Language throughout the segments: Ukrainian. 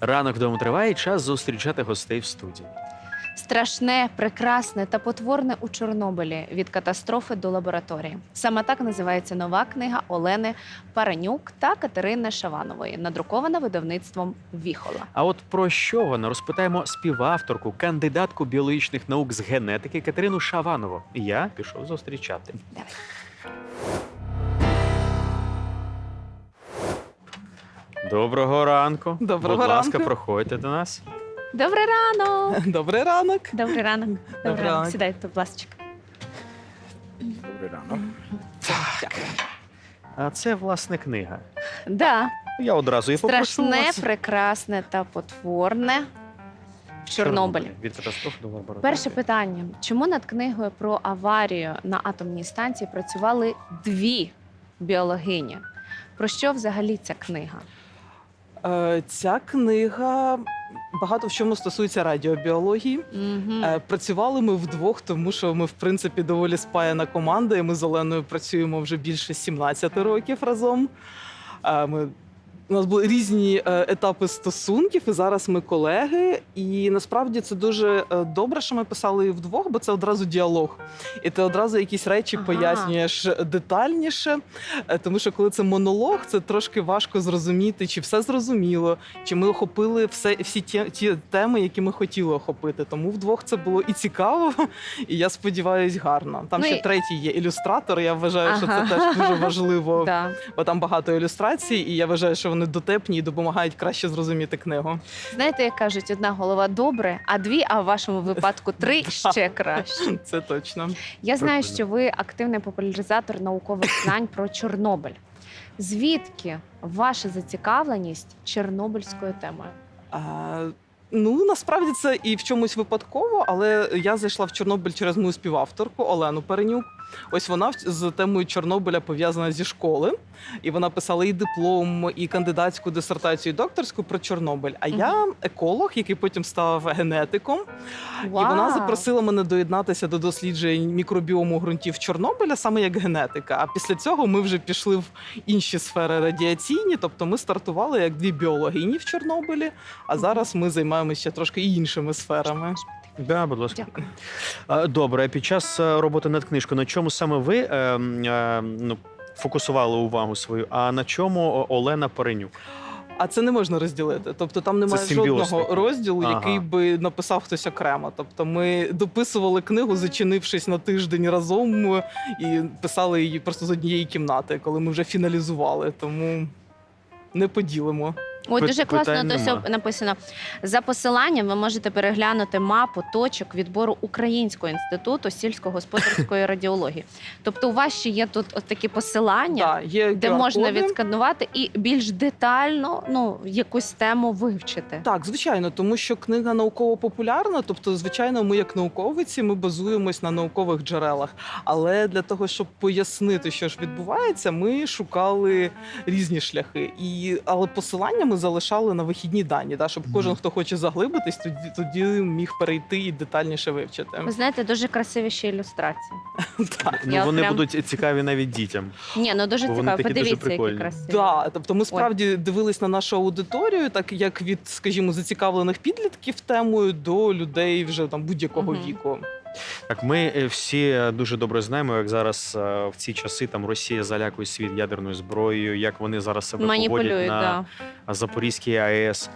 Ранок вдома триває і час зустрічати гостей в студії. Страшне, прекрасне та потворне у Чорнобилі від катастрофи до лабораторії. Саме так називається нова книга Олени Паранюк та Катерини Шаванової, надрукована видавництвом Віхола. А от про що вона розпитаємо співавторку, кандидатку біологічних наук з генетики Катерину Шаванову. Я пішов зустрічати. Давай. Доброго ранку. Доброго Будь ласка, ранку. проходьте до нас. Добрий ранок! Добрий ранок. Добрий ранок. Добрий ранок. ранок. Сідайте, будь ласка. Добрий ранок. А це власне книга. Да. Я одразу і попрошу Страшне, вас. прекрасне та потворне в Чорнобилі. Від до лабораторії. Перше питання: чому над книгою про аварію на атомній станції працювали дві біологині? Про що взагалі ця книга? Е, Ця книга багато в чому стосується радіобіології. Угу. Е, Працювали ми вдвох, тому що ми, в принципі, доволі спаяна команда, і ми з Оленою працюємо вже більше 17 років разом. Е, Ми у нас були різні е, етапи стосунків, і зараз ми колеги. І насправді це дуже е, добре, що ми писали вдвох, бо це одразу діалог. І ти одразу якісь речі Ага. пояснюєш детальніше. Е, Тому що коли це монолог, це трошки важко зрозуміти, чи все зрозуміло, чи ми охопили все, всі ті, ті теми, які ми хотіли охопити. Тому вдвох це було і цікаво, і я сподіваюся, гарно. Там Ну ще і- третій є ілюстратор. Я вважаю, що це теж дуже важливо, Да. бо там багато ілюстрацій, і я вважаю, що вони дотепні і допомагають краще зрозуміти книгу. Знаєте, як кажуть, одна голова добре, а дві, а в вашому випадку три ще краще. Це точно. Я знаю, що ви активний популяризатор наукових знань про Чорнобиль. Звідки ваша зацікавленість чорнобильською темою? А, ну насправді це і в чомусь випадково, але я зайшла в Чорнобиль через мою співавторку Олену Перенюк. Ось вона з темою Чорнобиля пов'язана зі школи, і вона писала і диплом, і кандидатську дисертацію, і докторську про Чорнобиль. А я еколог, який потім став генетиком. І вона запросила мене доєднатися до досліджень мікробіому ґрунтів Чорнобиля саме як генетика. А після цього ми вже пішли в інші сфери радіаційні. Тобто ми стартували як дві біологині в Чорнобилі, а зараз ми займаємося ще трошки іншими сферами. Да, будь ласка. Дякую. Добре, під час е, роботи над книжкою, на чому саме ви е, е, ну, фокусували увагу свою, а на чому Олена Паренюк? А це не можна розділити. Тобто там немає жодного розділу, Ага. який би написав хтось окремо. Тобто ми дописували книгу, зачинившись на тиждень разом е, і писали її просто з однієї кімнати, коли ми вже фіналізували. Тому не поділимо. Ой, Пит- дуже класно питань то нема. написано. За посиланням ви можете переглянути мапу точок відбору Українського інституту сільськогосподарської радіології. Тобто, у вас ще є тут от такі посилання, Да, є де можна QR-коди. відсканувати і більш детально ну, якусь тему вивчити. Так, звичайно, тому що книга науково-популярна. Тобто, звичайно, ми, як науковиці, ми базуємось на наукових джерелах. Але для того, щоб пояснити, що ж відбувається, ми шукали різні шляхи. І але посилання ми залишали на вихідні дані, да, щоб кожен, хто хоче заглибитись, тоді тоді міг перейти і детальніше вивчити. Ви знаєте, дуже красиві ще ілюстрації. Так. Ну, Я вони прям- будуть цікаві навіть дітям. Ні, ну дуже Бо вони цікаво. такі дуже Подивіться, які прикольні. красиві. Да, тобто ми справді дивились на нашу аудиторію, так як від, скажімо, зацікавлених підлітків темою до людей вже там будь-якого Мгм. віку. Так, ми е, всі е, дуже добре знаємо, як зараз е, в ці часи там Росія залякує світ ядерною зброєю, як вони зараз себе поводять на да. Запорізькій АЕС.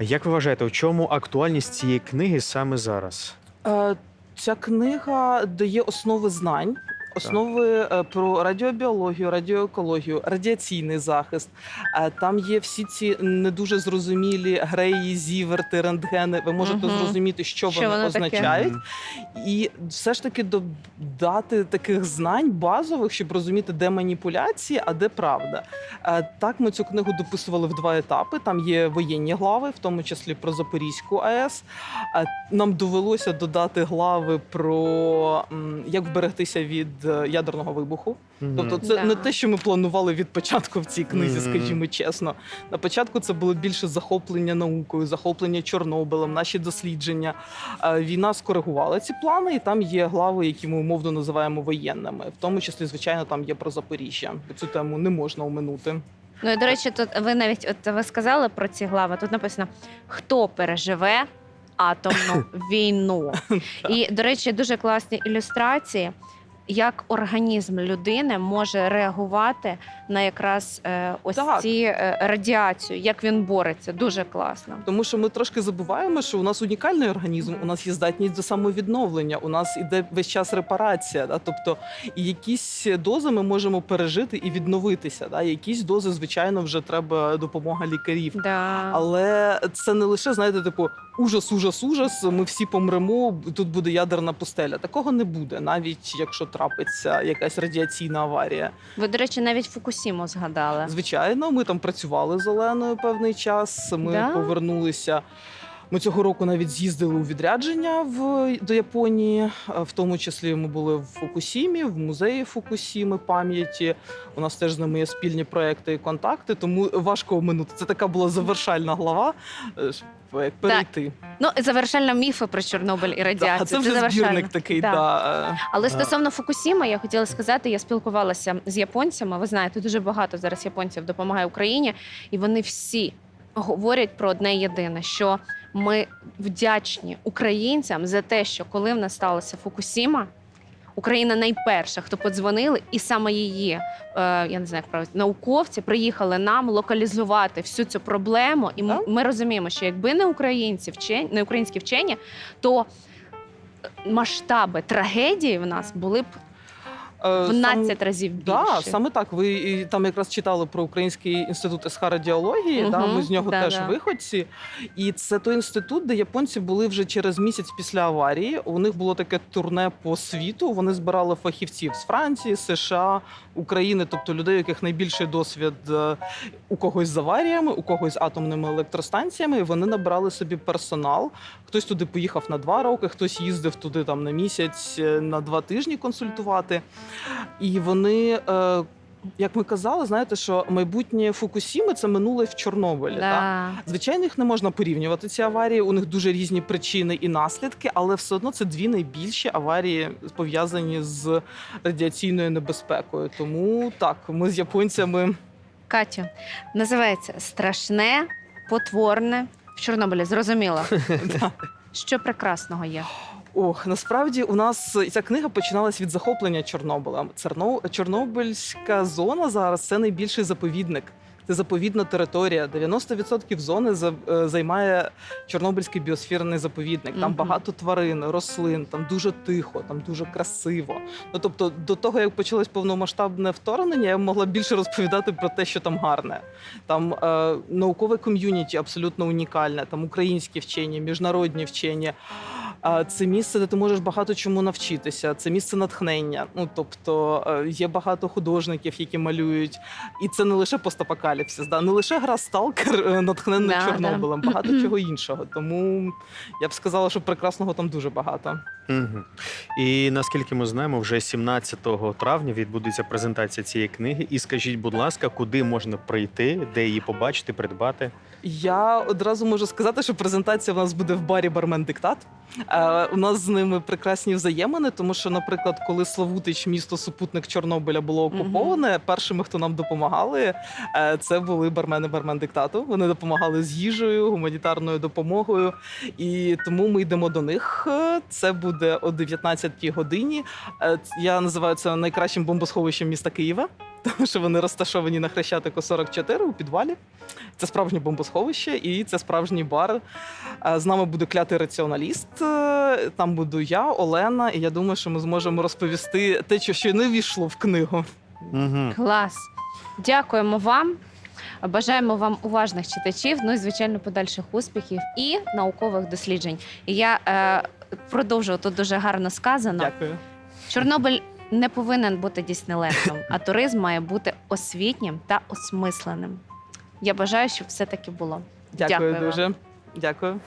Як ви вважаєте, у чому актуальність цієї книги саме зараз? Е, Ця книга дає основи знань. Основи е, про радіобіологію, радіоекологію, радіаційний захист. Е, Там є всі ці не дуже зрозумілі греї, зіверти, рентгени. Ви можете Мгм. зрозуміти, що, Що вони воно таке? означають, і все ж таки додати таких знань базових, щоб розуміти, де маніпуляції, а де правда. Е, Так, ми цю книгу дописували в два етапи. Там є воєнні глави, в тому числі про Запорізьку АЕС. Нам довелося додати глави про як вберегтися від ядерного вибуху. Мгм. Тобто, це Да. не те, що ми планували від початку в цій книзі, Мгм. скажімо чесно. На початку це було більше захоплення наукою, захоплення Чорнобилем, наші дослідження. Е, Війна скоригувала ці плани, і там є глави, які ми умовно називаємо воєнними. В тому числі, звичайно, там є про Запоріжжя. Цю тему не можна оминути. Ну і до речі, тут ви навіть от ви сказали про ці глави. Тут написано хто переживе атомну війну. І, до речі, дуже класні ілюстрації, як організм людини може реагувати на якраз е, ось Так. ці е, радіацію, як він бореться. Дуже класно. Тому що ми трошки забуваємо, що у нас унікальний організм, у нас є здатність до самовідновлення, у нас іде весь час репарація. Да? Тобто, і якісь дози ми можемо пережити і відновитися. Да? Якісь дози, звичайно, вже треба допомога лікарів. Да. Але це не лише знаєте, типу ужас, ужас, ужас. Ми всі помремо. Тут буде ядерна пустеля. Такого не буде, навіть якщо трапиться якась радіаційна аварія. Ви, до речі, навіть Фукусіму згадали. Звичайно, ми там працювали з Оленою певний час. Ми Да? повернулися. Ми цього року навіть з'їздили у відрядження в до Японії. Е, В тому числі ми були в Фукусімі, в музеї Фукусіми пам'яті. У нас теж з ними є спільні проекти і контакти, тому важко оминути. Це така була завершальна глава. е, як перейти. Ну, завершальна міфи про Чорнобиль і радіацію. Да, це вже завершальна. збірник такий. Да. Да. е. Але стосовно Фукусіми, я хотіла сказати, я спілкувалася з японцями. Ви знаєте, дуже багато зараз японців допомагає Україні, і вони всі говорять про одне єдине: що ми вдячні українцям за те, що коли в нас сталося Фукусіма. Україна найперша, хто подзвонили, і саме її е, я не знаю, як правильно, науковці приїхали нам локалізувати всю цю проблему. І ми, ми розуміємо, що якби не українці вчені, не українські вчені, то масштаби трагедії в нас були б Е, в сам- разів більші. Да, саме так. Ви і там якраз читали про Український інститут СХ-радіології. Да, ми з нього да, теж да. виходці. І це той інститут, де японці були вже через місяць після аварії. У них було таке турне по світу. Вони збирали фахівців з Франції, США, України, тобто людей, у яких найбільший досвід е, у когось з аваріями, у когось з атомними електростанціями. І вони набрали собі персонал. Хтось туди поїхав на два роки, хтось їздив туди там на місяць, е, на два тижні консультувати. І вони. Е, як ми казали, знаєте, що майбутнє Фукусіми це минуле в Чорнобилі. Так? Да. Звичайно, їх не можна порівнювати. Ці аварії у них дуже різні причини і наслідки, але все одно це дві найбільші аварії пов'язані з радіаційною небезпекою. Тому так, ми з японцями Катю, називається страшне, потворне в Чорнобилі. Зрозуміло, що прекрасного є. Ох, насправді у нас ця книга починалась від захоплення Чорнобилем. Церно- Чорнобильська зона зараз це найбільший заповідник. Це заповідна територія. 90% зони е, займає Чорнобильський біосфірний заповідник. Там багато тварин, рослин, там дуже тихо, там дуже красиво. Ну тобто, до того як почалось повномасштабне вторгнення, я могла більше розповідати про те, що там гарне. Там е, наукове ком'юніті абсолютно унікальне, там українські вчені, міжнародні вчені. Це місце, де ти можеш багато чому навчитися. Це місце натхнення. Ну тобто е, є багато художників, які малюють, і це не лише постапокаліпсис, да? не лише гра Сталкер е, Чорнобилем, да. Чорнобилем, багато чого іншого. Тому я б сказала, що прекрасного там дуже багато. Угу. І наскільки ми знаємо, вже 17 травня відбудеться презентація цієї книги. І скажіть, будь ласка, куди можна прийти, де її побачити, придбати? Я одразу можу сказати, що презентація в нас буде в барі Бармен Диктат. Е, у нас з ними прекрасні взаємини, тому що, наприклад, коли Славутич, місто супутник Чорнобиля, було окуповане, першими, хто нам допомагали, е, це були бармени Бармен Диктату. Вони допомагали з їжею, гуманітарною допомогою. І тому ми йдемо до них. Е, Це буде о 19-й годині. Е, Я називаю це найкращим бомбосховищем міста Києва. Тому що вони розташовані на Хрещатику 44 у підвалі. Це справжнє бомбосховище і це справжній бар. Е, З нами буде клятий раціоналіст. е, Там буду я, Олена, і я думаю, що ми зможемо розповісти те, що ще не війшло в книгу. Угу. Клас. Дякуємо вам. Бажаємо вам уважних читачів, ну і звичайно подальших успіхів і наукових досліджень. І я е, продовжу тут дуже гарно сказано. Дякую. Чорнобиль не повинен бути Діснейлендом, а туризм має бути освітнім та осмисленим. Я бажаю, щоб все таки було. Дякую, Дякую вам. дуже. Дякую.